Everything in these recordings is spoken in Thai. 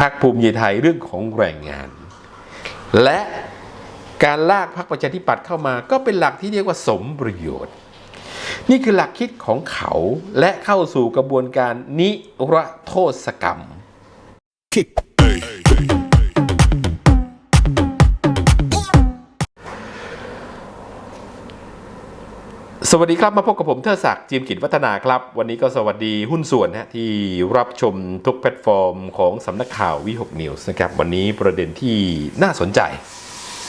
พรรคภูมิใจไทยเรื่องของแรงงาน และการลากพรรคประชาธิปัตย์เข้ามาก็เป็นหลักที่เรียกว่าสมประโยชน์ นี่คือหลักคิดของเขาและเข้าสู่กระบวนการนิรโทษกรรม สวัสดีครับ มาพบกับผมเทอศักดิ์จีมกิจวัฒนาครับ วันนี้ก็สวัสดีหุ้นส่วนนะที่รับชมทุกแพลตฟอร์มของสำนักข่าววิหกนิวส์นะครับ วันนี้ประเด็นที่น่าสนใจ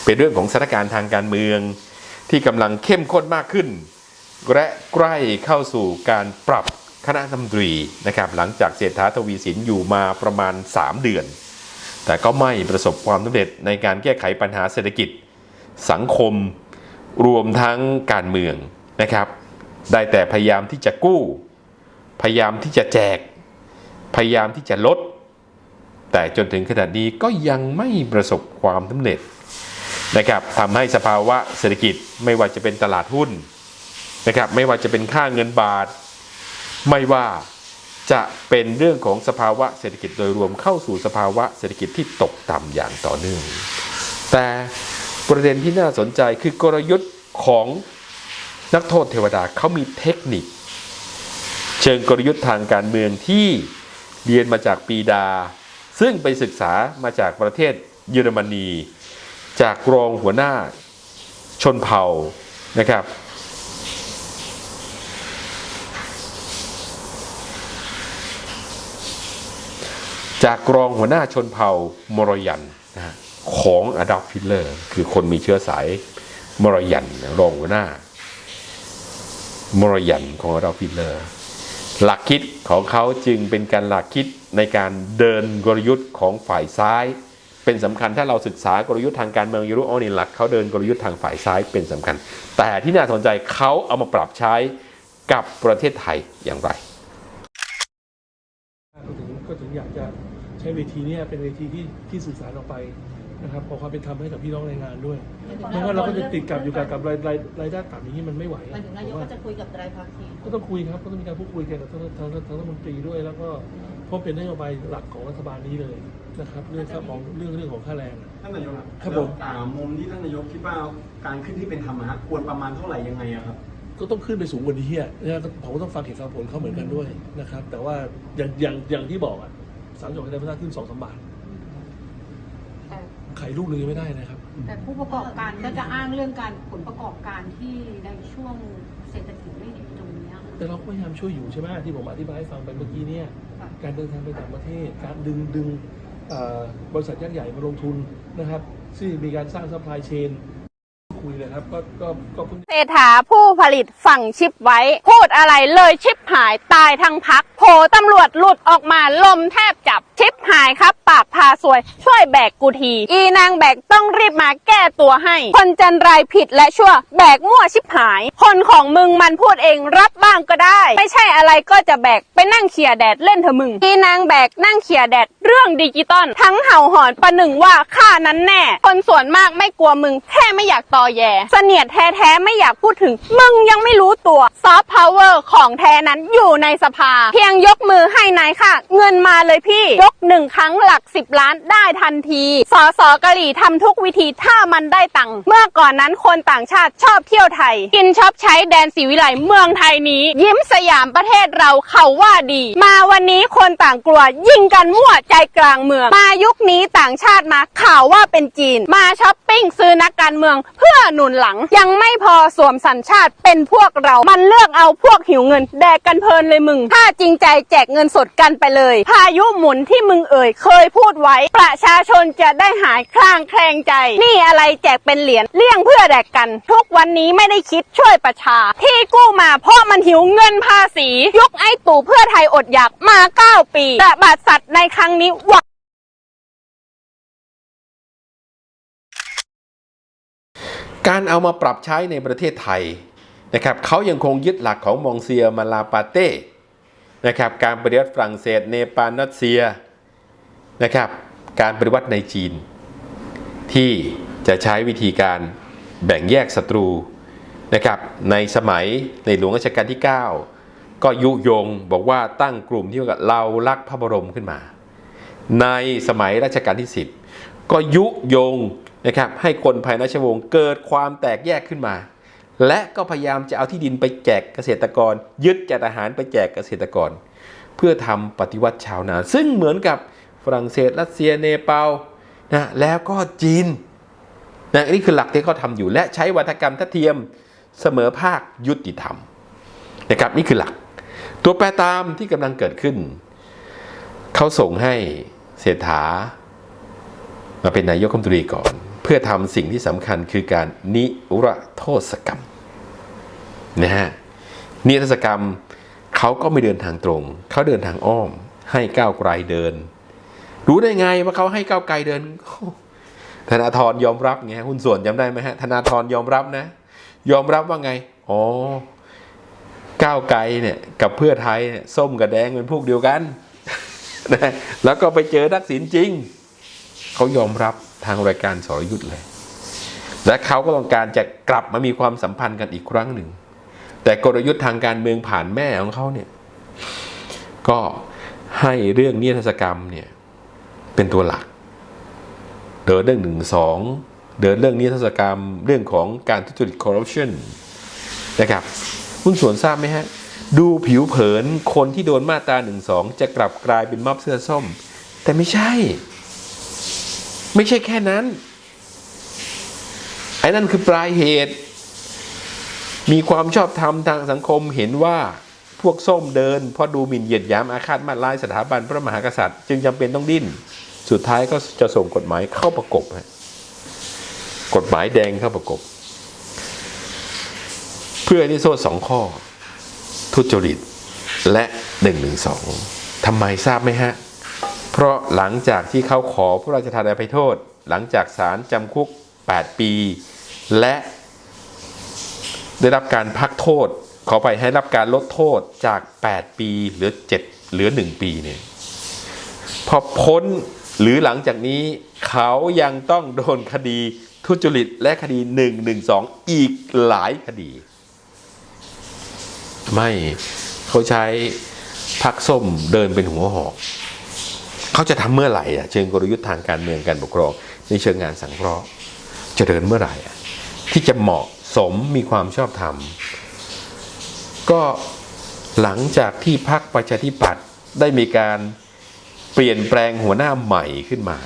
เป็นเรื่องของสถานการณ์ทางการเมือง ที่กำลังเข้มข้นมากขึ้น และใกล้เข้าสู่การปรับคณะรัฐมนตรีนะครับ หลังจากเศรษฐาทวีสินอยู่มาประมาณ 3 เดือน แต่ก็ไม่ประสบความสำเร็จในการแก้ไขปัญหาเศรษฐกิจ สังคม รวมทั้งการเมือง นะครับ ได้แต่พยายามที่จะกู้ พยายามที่จะแจก พยายามที่จะลด แต่จนถึงขนาดนี้ก็ยังไม่ประสบความสำเร็จนะครับทำให้สภาวะเศรษฐกิจไม่ว่าจะเป็นตลาดหุ้นนะครับไม่ว่าจะเป็นค่าเงินบาท ไม่ว่าจะเป็นเรื่องของสภาวะเศรษฐกิจโดยรวมเข้าสู่สภาวะเศรษฐกิจที่ตกต่ำอย่างต่อเนื่อง แต่ประเด็นที่น่าสนใจคือกลยุทธ์ของ นักโทษเทวดาเขามีเทคนิค เชิงกลยุทธ์ทางการเมืองที่เรียนมาจากปีดา ซึ่งไปศึกษามาจากประเทศเยอรมนี จากรองหัวหน้าชนเผ่านะครับจากรองหัวหน้าชนเผ่ามรยันนะของอดัลฟิลเลอร์ คือคนมีเชื้อสายมรยันรองหัวหน้า มรยันของอดัลฟิลเลอร์หลักคิดของเขาจึงเป็นการหลักคิดในการเดินกลยุทธ์ของฝ่ายซ้าย เป็นสำคัญถ้าเราศึกษากลยุทธ์ทางการเมืองยูรู้อ๋อนี่หลักเขาเดินกลยุทธ์ทางฝ่ายซ้ายเป็นสำคัญ แต่ที่น่าสนใจเขาเอามาปรับใช้กับประเทศไทยอย่างไรก็ถึงก็ถึงอยากจะใช้เวทีนี้เป็นเวทีที่ที่สื่อสารออกไป นะครับขอความเป็นธรรมให้กับพี่น้องแรงงานด้วยไม่งั้นเราก็จะติดกับอยู่กับกับรายรายรายได้ต่ำอย่างนี้มันไม่ไหวหมายถึงนายกผมว่าก็จะคุยกับไตรภาคีก็ต้องคุยครับก็ต้องมีการพูดคุยกันกับทั้งทั้งทั้งทั้งรัฐมนตรีด้วย แล้วก็เพราะเป็นนโยบายหลักของรัฐบาลนี้เลยนะครับเรื่องค่าของเรื่องเรื่องของค่าแรงอะท่านนายกครับผมอ่ามุมที่ท่านนายกคิดว่าการขึ้นที่เป็นธรรมอะฮะควรประมาณเท่าไหร่ยังไงอะครับ ก็ต้องขึ้นไปสูงกว่านี้อะนะผมก็ต้องฟังเหตุฟังผลเขาเหมือนกันด้วยนะครับ แต่ว่าอย่างอย่างอย่างที่บอกอะสามจังหวัดชายแดนภาคใต้ขึ้นสองสามบาทแต่ ไข่ลูกหนึ่งยังไม่ได้นะครับ แต่ผู้ประกอบการก็จะอ้างเรื่องการผลประกอบการที่ในช่วงเศรษฐกิจไม่ดีตรงเนี้ย แต่เราก็พยายามช่วยอยู่ใช่ไหมที่ผมอธิบายให้ฟังไปเมื่อกี้เนี่ยค่ะ การเดินทางไปต่างประเทศ การดึงดึงเอ่อบริษัทยักษ์ใหญ่มาลงทุนนะครับ ซึ่งมีการสร้างซัพพลายเชน คุยเลยครับ ก็ก็ก็เพิ่ง เศรษฐาผู้ผลิตฝั่งชิปไว้ พูดอะไรเลยชิปหายตายทั้งพักโผตำรวจหลุดออกมาลมแทบจับชิปหายครับ ปากพาสวย ช่วยแบกกูที อีนางแบกต้องรีบมาแก้ตัวให้ คนจันไรผิดและชั่ว แบกมั่วชิปหาย คนของมึงมันพูดเองรับบ้างก็ได้ ไม่ใช่อะไรก็จะแบกไปนั่งเขี่ยแดดเล่นเถอะมึงอีนางแบกนั่งเขี่ยแดดเรื่องดิจิตอลทั้งเห่าหอนประหนึ่งว่าข้านั้นแน่ คนส่วนมากไม่กลัวมึงแค่ไม่อยากต่อแยเสนียดแท้ๆไม่อยากพูดถึง มึงยังไม่รู้ตัวซอฟต์พาวเวอร์ของแท้นั้นอยู่ในสภา เพียงยกมือให้นายค่ะ เงินมาเลยพี่ ยกหนึ่งครั้งหลักสิบล้านได้ทันทีสอสอกะหรี่ทำทุกวิธีถ้ามันได้ตังค์เมื่อก่อนนั้นคนต่างชาติชอบเที่ยวไทย กินชอบใช้แดนสีวิไลเมืองไทยนี้ ยิ้มสยามประเทศเราเขาว่าดี มาวันนี้คนต่างกลัว ยิงกันมั่วใจกลางเมือง มายุคนี้ต่างชาติมาข่าวว่าเป็นจีน มาช้อปปิ้งซื้อนักการเมือง เพื่อหนุนหลัง ยังไม่พอสวมสัญชาติเป็นพวกเรา มันเลือกเอาพวกหิวเงิน แดกกันเพลินเลยมึง ถ้าจริงใจแจกเงินสดกันไปเลย พายุหมุนที่มึงเอ่ย เคยพูดไว้ ประชาชนจะได้หายคลางแคลงใจ นี่อะไรแจกเป็นเหรียญเลี่ยงเพื่อแดกกัน ทุกวันนี้ไม่ได้คิดช่วยประชา ที่กู้มาเพราะมันหิวเงินภาษี ยุคไอ้ตู่เพื่อไทยอดอยากมา 9 ปีแต่บาดสัตว์ในครั้งนี้หวัง การเอามาปรับใช้ในประเทศไทยนะครับเขายังคงยึดหลักของมองเซียมาลาปาเต้นะครับการปฏิวัติฝรั่งเศสเนปาลรัสเซียนะครับการปฏิวัติในจีน ที่จะใช้วิธีการแบ่งแยกศัตรูนะครับในสมัยในหลวงรัชกาลที่ 9 ก็ยุยงบอกว่าตั้งกลุ่มที่ว่าเรารักพระบรมขึ้นมา ในสมัยรัชกาลที่ 10 ก็ยุยง นะครับให้คนภายในชวงเกิดความแตกแยกขึ้นมา และก็พยายามจะเอาที่ดินไปแจกเกษตรกร ยึดจัดอาหารไปแจกเกษตรกร เพื่อทำปฏิวัติชาวนา ซึ่งเหมือนกับฝรั่งเศสรัสเซียเนปาลนะแล้วก็จีนนะนี่คือหลักที่เขาทำอยู่ และใช้วัฒกรรมทัดเทียมเสมอภาคยุติธรรมนะครับนี่คือหลัก ตัวแปรตามที่กำลังเกิดขึ้น เขาส่งให้เศรษฐามาเป็นนายกรัฐมนตรีก่อน พื่อทำสิ่งที่สำคัญคือการนิรโทษกรรมนะฮะนิรโทษกรรมเขาก็ไม่เดินทางตรง เขาเดินทางอ้อม ให้ก้าวไกลเดิน รู้ได้ไงว่าเขาให้ก้าวไกลเดิน ธนาธรยอมรับไงหุ้นส่วนจำได้ไหมฮะธนาธรยอมรับนะ ยอมรับว่าไงอ๋อก้าวไกลเนี่ยกับเพื่อไทยเนี่ยส้มกับแดงเป็นพวกเดียวกันนะแล้วก็ไปเจอทักษิณจริง เขายอมรับ ทางรายการสรยุทธ์เลย และเขาก็ต้องการจะกลับมามีความสัมพันธ์กันอีกครั้งหนึ่ง แต่กลยุทธ์ทางการเมืองผ่านแม่ของเขาเนี่ย ก็ให้เรื่องนิรโทรศกรรมเนี่ยเป็นตัวหลัก เดินเรื่องหนึ่งสองเดินเรื่องนิรโทรศกรรมเรื่องของการทุจริตคอร์รัปชันนะครับคุณส่วนทราบไหมฮะ ดูผิวเผินคนที่โดนมาตราหนึ่งสองจะกลับกลายเป็นม็อบเสื้อส้ม แต่ไม่ใช่ ไม่ใช่แค่นั้น ไอ้นั่นคือปลายเหตุ มีความชอบธรรมทางสังคมเห็นว่าพวกส้มเดิน เพราะดูหมิ่นเหยียดหยามอาฆาตมาตร้ายสถาบันพระมหากษัตริย์ จึงจำเป็นต้องดิ้น สุดท้ายก็จะส่งกฎหมายเข้าประกบฮะกฎหมายแดงเข้าประกบ เพื่อที่โทษสองข้อ ทุจริตและ1นึทำไมทราบไหมฮะ เพราะหลังจากที่เขาขอพระราชทานอภัยโทษ หลังจากศาลจำคุก 8 ปี และได้รับการพักโทษ ขอไปให้รับการลดโทษจาก 8 ปีเหลือ 7 เหลือ 1 ปีเนี่ยพอพ้นหรือหลังจากนี้เขายังต้องโดนคดีทุจริตและคดี 112 อีกหลายคดี ไม่เขาใช้พักส้มเดินเป็นหัวหอก เขาจะทำเมื่อไหร่อะเชิงกลยุทธ์ทางการเมืองการปกครอง ในเชิงงานสังเคราะห์จะเดินเมื่อไหร่อะที่จะเหมาะสมมีความชอบธรรม ก็หลังจากที่พรรคประชาธิปัตย์ได้มีการเปลี่ยนแปลงหัวหน้าใหม่ขึ้นมา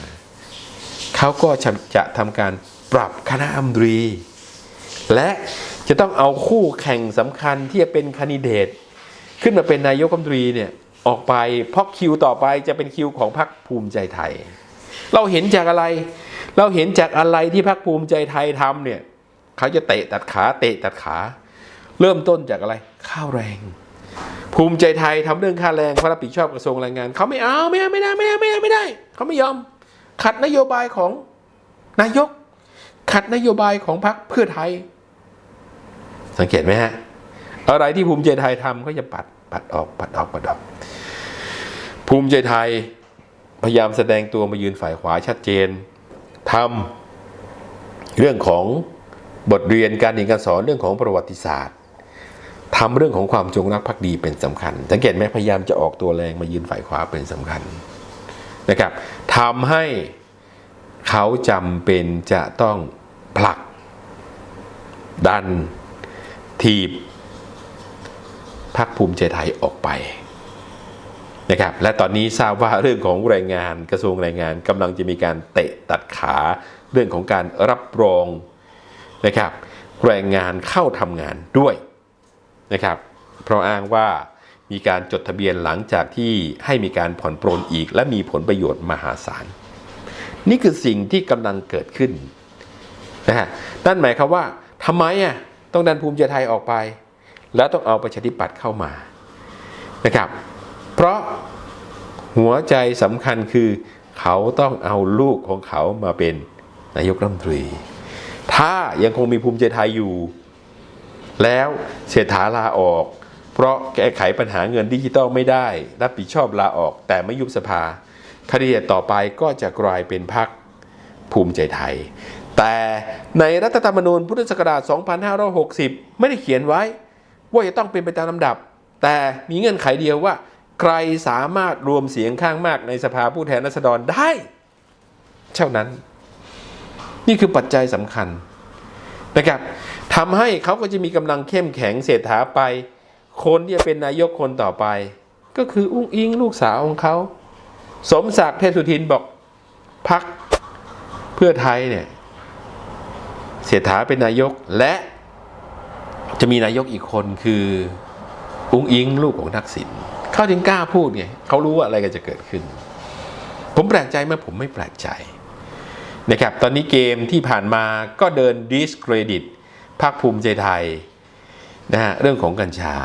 เขาก็จะจะทำการปรับคณะอัมนตรี และจะต้องเอาคู่แข่งสำคัญที่จะเป็นคนดิเดต ขึ้นมาเป็นนายกรัฐมนตรีเนี่ย ออกไปเพราะคิวต่อไปจะเป็นคิวของพรรคภูมิใจไทย เราเห็นจากอะไร เราเห็นจากอะไรที่พรรคภูมิใจไทยทำเนี่ยเขาจะเตะตัดขาเตะตัดขา เริ่มต้นจากอะไรข้าวแรง ภูมิใจไทยทำเรื่องค่าแรงเขารับผิดชอบกระทรวงแรงงานเขาไม่เอาไม่เอาไม่ได้ไม่ได้ไม่ได้ไม่ได้เขาไม่ยอม ขัดนโยบายของนายก ขัดนโยบายของพรรคเพื่อไทย สังเกตไหมฮะอะไรที่ภูมิใจไทยทำก็จะปัด ปัดออกปัดออกปัดออก ภูมิใจไทยพยายามแสดงตัวมายืนฝ่ายขวาชัดเจนทำเรื่องของบทเรียนการเรียนการสอนเรื่องของประวัติศาสตร์ทำเรื่องของความจงรักภักดีเป็นสำคัญ สังเกตไหมพยายามจะออกตัวแรงมายืนฝ่ายขวาเป็นสำคัญนะครับทำให้เขาจำเป็นจะต้องผลัก ดันทีบ พักภูมิใจไทยออกไปนะครับและตอนนี้ทราบว่าเรื่องของแรงงานกระทรวงแรงงานกำลังจะมีการเตะตัดขาเรื่องของการรับรองนะครับแรงงานเข้าทำงานด้วยนะครับเพราะอ้างว่ามีการจดทะเบียนหลังจากที่ให้มีการผ่อนปรนอีก และมีผลประโยชน์มหาศาล นี่คือสิ่งที่กำลังเกิดขึ้นนะฮะนั่นหมายความว่าทำไมอะต้องดันภูมิใจไทยออกไป แล้วต้องเอาประชาธิปัตย์เข้ามานะครับ เพราะหัวใจสำคัญคือเขาต้องเอาลูกของเขามาเป็นนายกรัฐมนตรี ถ้ายังคงมีภูมิใจไทยอยู่ แล้วเศรษฐาลาออก เพราะแก้ไขปัญหาเงินดิจิตอลไม่ได้ รับผิดชอบลาออก แต่ไม่ยุบสภาคดีต่อไปก็จะกลายเป็นพรรคภูมิใจไทย แต่ในรัฐธรรมนูญพุทธศักราช 2560 ไม่ได้เขียนไว้ ว่าจะต้องเป็นไปตามลำดับ แต่มีเงื่อนไขเดียวว่า ใครสามารถรวมเสียงข้างมากในสภาผู้แทนราษฎรได้เท่านั้น นี่คือปัจจัยสำคัญนะครับทำให้เขาก็จะมีกำลังเข้มแข็งเศรษฐาไป คนที่จะเป็นนายกคนต่อไป ก็คืออุ้งอิงลูกสาวของเขาสมศักดิ์เทพสุทินบอกพักเพื่อไทยเนี่ยเศรษฐาเป็นนายกและ จะมีนายกอีกคนคืออุ้งอิงลูกของทักษิณเขาถึงกล้าพูดไงเขารู้ว่าอะไรก็จะเกิดขึ้น ผมแปลกใจไหมผมไม่แปลกใจนะครับตอนนี้เกมที่ผ่านมาก็เดินดิสเครดิตพรรคภูมิใจไทยนะฮะเรื่องของกัญชา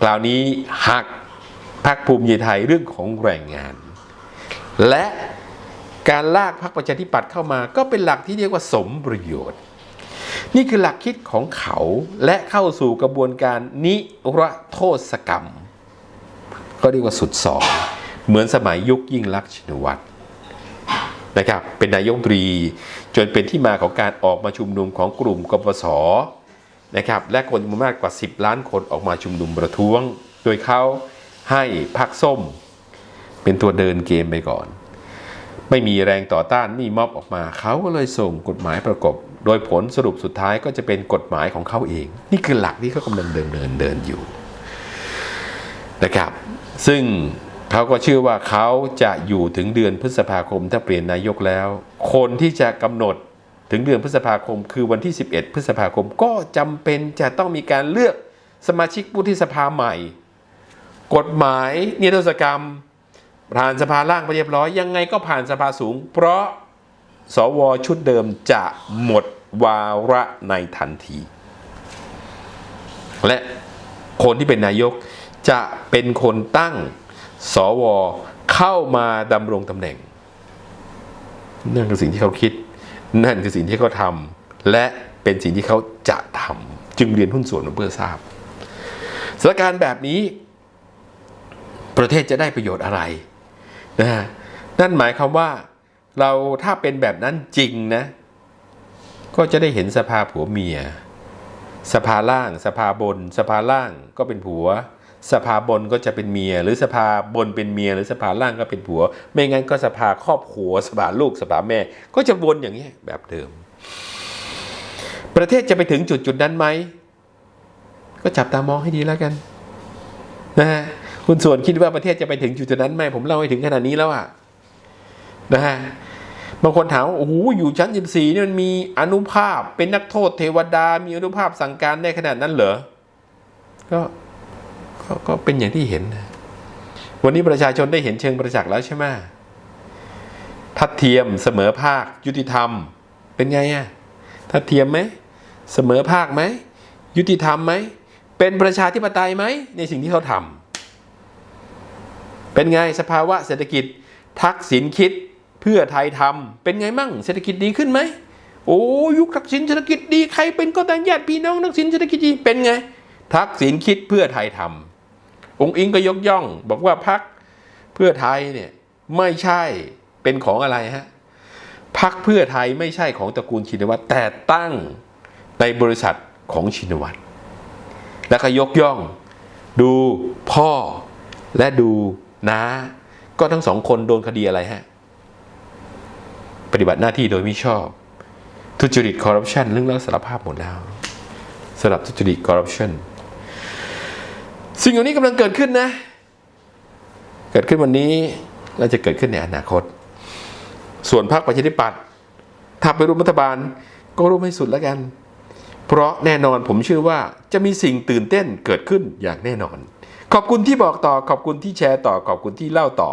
คราวนี้หักพรรคภูมิใจไทยเรื่องของแรงงาน และการลากพรรคประชาธิปัตย์เข้ามาก็เป็นหลักที่เรียกว่าสมประโยชน์ นี่คือหลักคิดของเขาและเข้าสู่กระบวนการนิรโทษกรรม ก็เรียกว่าสุดสอง เหมือนสมัยยุคยิ่งลักษณ์ชินวัตรนะครับเป็นนายกตรีจนเป็นที่มาของการออกมาชุมนุมของกลุ่มกปสนะครับและคนจำนวนมากกว่า 10 ล้านคนออกมาชุมนุมประท้วง โดยเขาให้พรรคส้ม เป็นตัวเดินเกมไปก่อน ไม่มีแรงต่อต้านมีม็อบออกมา เขาก็เลยส่งกฎหมายประกบ โดยผลสรุปสุดท้ายก็จะเป็นกฎหมายของเขาเอง นี่คือหลักที่เขากำลังเดินเดินเดินอยู่นะครับ ซึ่งเขาก็เชื่อว่าเขาจะอยู่ถึงเดือนพฤษภาคมถ้าเปลี่ยนนายกแล้ว คนที่จะกำหนดถึงเดือนพฤษภาคม คือวันที่ 11 พฤษภาคมก็จำเป็นจะต้องมีการเลือกสมาชิกวุฒิสภาใหม่ กฎหมายนิรโทษกรรม ผ่านสภาล่างไปเรียบร้อย ยังไงก็ผ่านสภาสูง เพราะ สวชุดเดิมจะหมดวาระในทันที และคนที่เป็นนายกจะเป็นคนตั้งสวเข้ามาดำรงตำแหน่ง นั่นคือสิ่งที่เขาคิด นั่นคือสิ่งที่เขาทำและเป็นสิ่งที่เขาจะทำจึงเรียนหุ้นส่วนมาเพื่อทราบสถานการณ์แบบนี้ ประเทศจะได้ประโยชน์อะไรนะฮะนั่นหมายความว่า เราถ้าเป็นแบบนั้นจริงนะ ก็จะได้เห็นสภาผัวเมีย สภาล่าง สภาบน สภาล่างก็เป็นผัว สภาบนก็จะเป็นเมีย หรือสภาบนเป็นเมีย หรือสภาล่างก็เป็นผัว ไม่งั้นก็สภาครอบครัวสภาลูกสภาแม่ ก็จะวนอย่างนี้แบบเดิม ประเทศจะไปถึงจุดจุดนั้นไหมก็จับตามองให้ดีแล้วกันนะฮะคุณส่วนคิดว่าประเทศจะไปถึงจุดจุดนั้นไหมผมเล่าให้ถึงขนาดนี้แล้วอะ นะฮะบางคนถามว่าโอ้โหอยู่ชั้น 14นี่มันมีอนุภาพเป็นนักโทษเทวดา มีอนุภาพสั่งการได้ขนาดนั้นเหรอก็ก็ก็เป็นอย่างที่เห็น วันนี้ประชาชนได้เห็นเชิงประจักษ์แล้วใช่ไหมทัดเทียมเสมอภาค ยุติธรรม เป็นไงอะทัดเทียมไหมเสมอภาคไหมยุติธรรมไหมเป็นประชาธิปไตยไหมในสิ่งที่เขาทำเป็นไงสภาวะเศรษฐกิจทักษิณคิด เพื่อไทยทำเป็นไงมั่งเศรษฐกิจดีขึ้นไหมโอ้ยุคทักษิณเศรษฐกิจดีใครเป็นก็ต่างญาติพี่น้องทักษิณเศรษฐกิจดีเป็นไง ทักษิณคิดเพื่อไทยทำองค์อิงก็ยกย่อง บอกว่าพักเพื่อไทยเนี่ยไม่ใช่เป็นของอะไรฮะพักเพื่อไทยไม่ใช่ของตระกูลชินวัตรแต่ตั้งในบริษัทของชินวัตรแล้วก็ยกย่อง ดูพ่อและดูน้าก็ทั้งสองคนโดนคดีอะไรฮะ ปฏิบัติหน้าที่โดยมิชอบ ทุจริตคอร์รัปชันเรื่องแล้วสารภาพหมดแล้วสำหรับทุจริตคอร์รัปชันสิ่งเหล่านี้กำลังเกิดขึ้นนะ เกิดขึ้นวันนี้และจะเกิดขึ้นในอนาคต ส่วนพรรคประชาธิปัตย์ถ้าไปร่วมรัฐบาลก็ร่วมให้สุดแล้วกัน เพราะแน่นอนผมเชื่อว่าจะมีสิ่งตื่นเต้นเกิดขึ้นอย่างแน่นอน ขอบคุณที่บอกต่อขอบคุณที่แชร์ต่อขอบคุณที่เล่าต่อ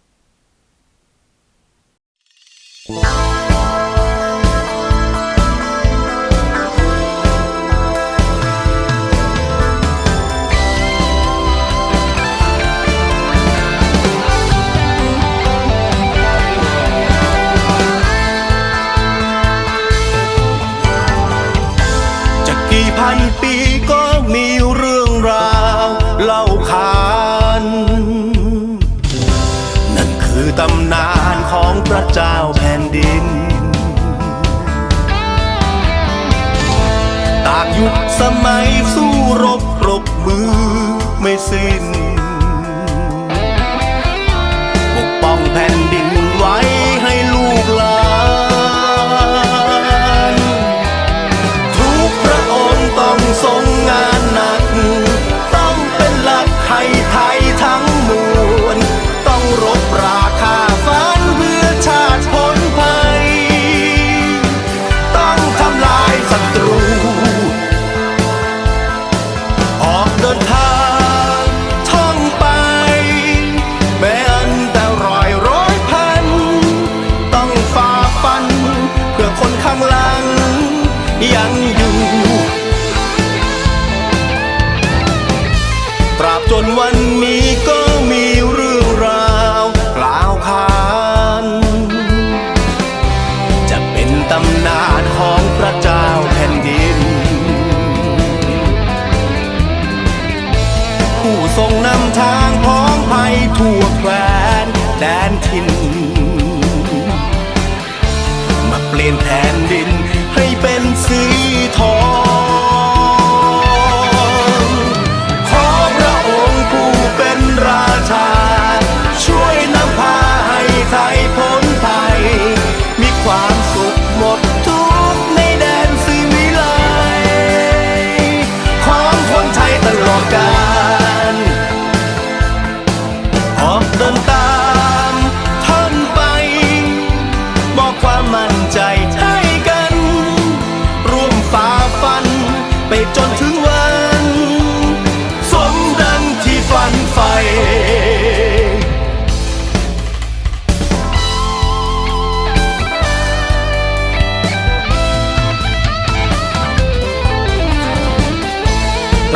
ะ เจ้าแผ่นดินตากยุคสมัยสู้รบรบมือไม่สิ้น ยังอยู่ ตราบจนวันนี้ก็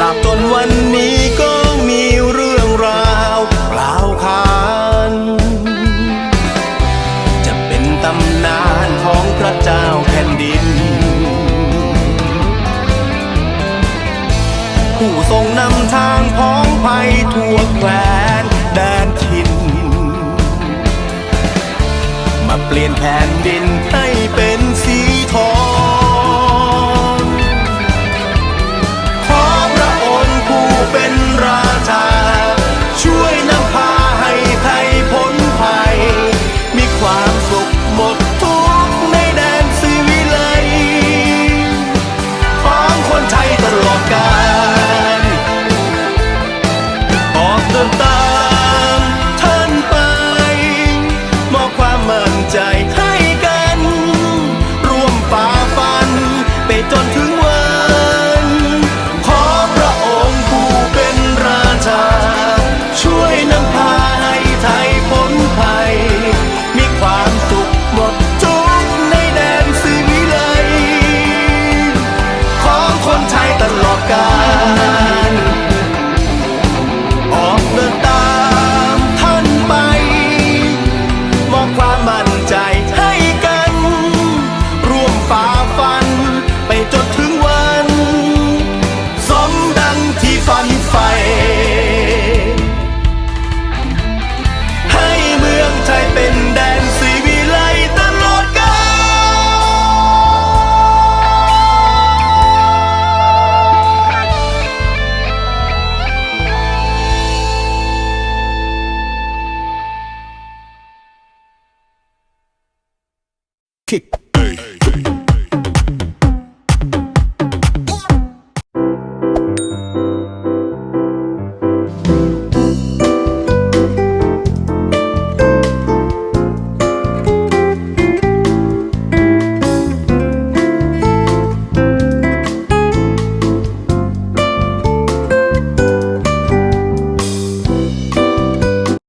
ราบจนวันนี้ก็มีเรื่องราวกล่าวขานจะเป็นตำนานของพระเจ้าแผ่นดิน ผู้ทรงนำทางพ้องภัยทั่วแคว้นแดนทิน มาเปลี่ยนแผ่นดิน